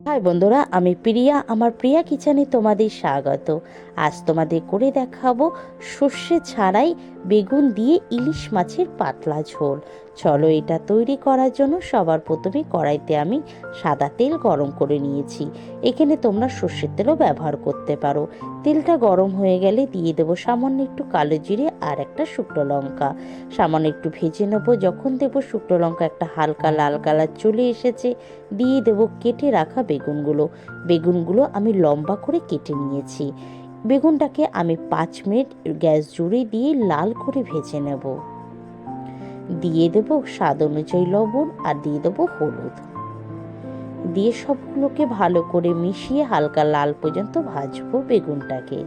High বন্ধুরা, আমি প্রিয়া, আমার প্রিয়া কিচেনে তোমাদের স্বাগত। আজ তোমাদের করে দেখাবো সর্ষে ছাড়াই বেগুন দিয়ে ইলিশ মাছের পাতলা ঝোল। চলো এটা তৈরি করার জন্য সবার প্রথমে কড়াইতে আমি সাদা তেল গরম করে নিয়েছি। এখানে তোমরা সর্ষের তেলও ব্যবহার করতে পারো। তেলটা গরম হয়ে গেলে দিয়ে দেবো সামান্য একটু কালো জিরে আর একটা শুকনো লঙ্কা। সামান্য একটু ভেজে নেব। যখন দেবো শুকনো লঙ্কা একটা হালকা লাল কালার চলে এসেছে, দিয়ে দেবো কেটে রাখা বেগুনগুলো। বেগুনগুলো আমি লম্বা করে কেটে নিয়েছি। বেগুনটাকে আমি পাঁচ মিনিট গ্যাস জুড়ে দিয়ে লাল করে ভেজে নেব। দিয়ে দেবো স্বাদ অনুযায়ী লবণ আর দিয়ে দেবো হলুদ। দিয়ে সবগুলোকে ভালো করে মিশিয়ে হালকা লাল পর্যন্ত ভাজবো বেগুনটাকে।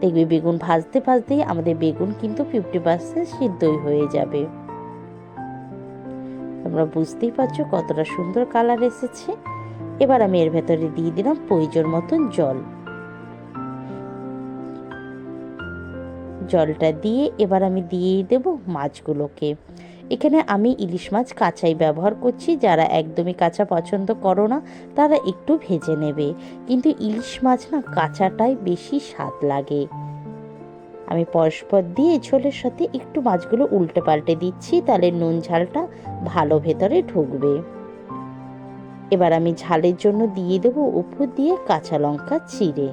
দেখবে বেগুন ভাজতে ভাজতেই আমাদের বেগুন কিন্তু ফিফটি পার্সেন্ট সিদ্ধই হয়ে যাবে। তোমরা বুঝতেই পারছ কতটা সুন্দর কালার এসেছে। এবার আমি এর ভেতরে দিয়ে দিলাম প্রয়োজন মতন জল। জলটা দিয়ে এবার আমি দিয়ে দেব মাছগুলোকে। এখানে আমি ইলিশ মাছ কাঁচাই ব্যবহার করছি। যারা একদমই কাঁচা পছন্দ করো না, তারা একটু ভেজে নেবে। কিন্তু ইলিশ মাছ না কাঁচাটাই বেশি স্বাদ লাগে। আমি পরস্পর দিয়ে ঝোলের সাথে একটু মাছগুলো উল্টে পাল্টে দিচ্ছি, তাহলে নুন ঝালটা ভালো ভেতরে ঢুকবে। এবার আমি ঝালের জন্য দিয়ে দেবো উপর দিয়ে কাঁচা লঙ্কা চিড়ে।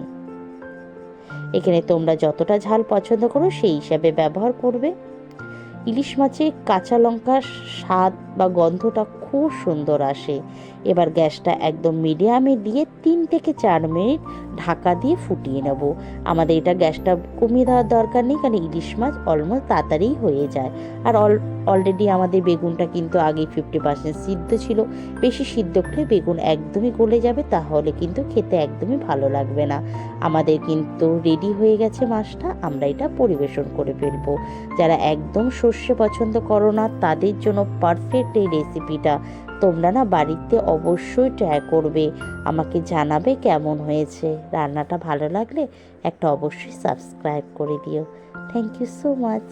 এখানে তোমরা যতটা ঝাল পছন্দ করো, সেই হিসাবে ব্যবহার করবে। ইলিশ মাছে কাঁচা লঙ্কার স্বাদ বা গন্ধটা খুব সুন্দর আসে। এবার গ্যাসটা একদম মিডিয়ামে দিয়ে তিন থেকে চার মিনিট ঢাকা দিয়ে ফুটিয়ে নেব। আমাদের এটা গ্যাসটা কমিয়ে দেওয়ার দরকার নেই, কারণ ইলিশ মাছ অলমোস্ট তাড়াতাড়ি হয়ে যায়। আর অল অলরেডি আমাদের বেগুনটা কিন্তু আগেই ফিফটি পার্সেন্ট সিদ্ধ ছিল। বেশি সিদ্ধ করলে বেগুন একদমই গলে যাবে, তাহলে কিন্তু খেতে একদমই ভালো লাগবে না। আমাদের কিন্তু রেডি হয়ে গেছে মাছটা, আমরা এটা পরিবেশন করে ফেলব। যারা একদম সর্ষে পছন্দ করো না, তাদের জন্য পারফেক্ট এই রেসিপিটা তোমরা না বাড়িতে অবশ্যই ট্রাই করবে। আমাকে জানাবে কেমন হয়েছে। রান্নাটা ভালো লাগলে একটা অবশ্যই সাবস্ক্রাইব করে দিও। Thank you so much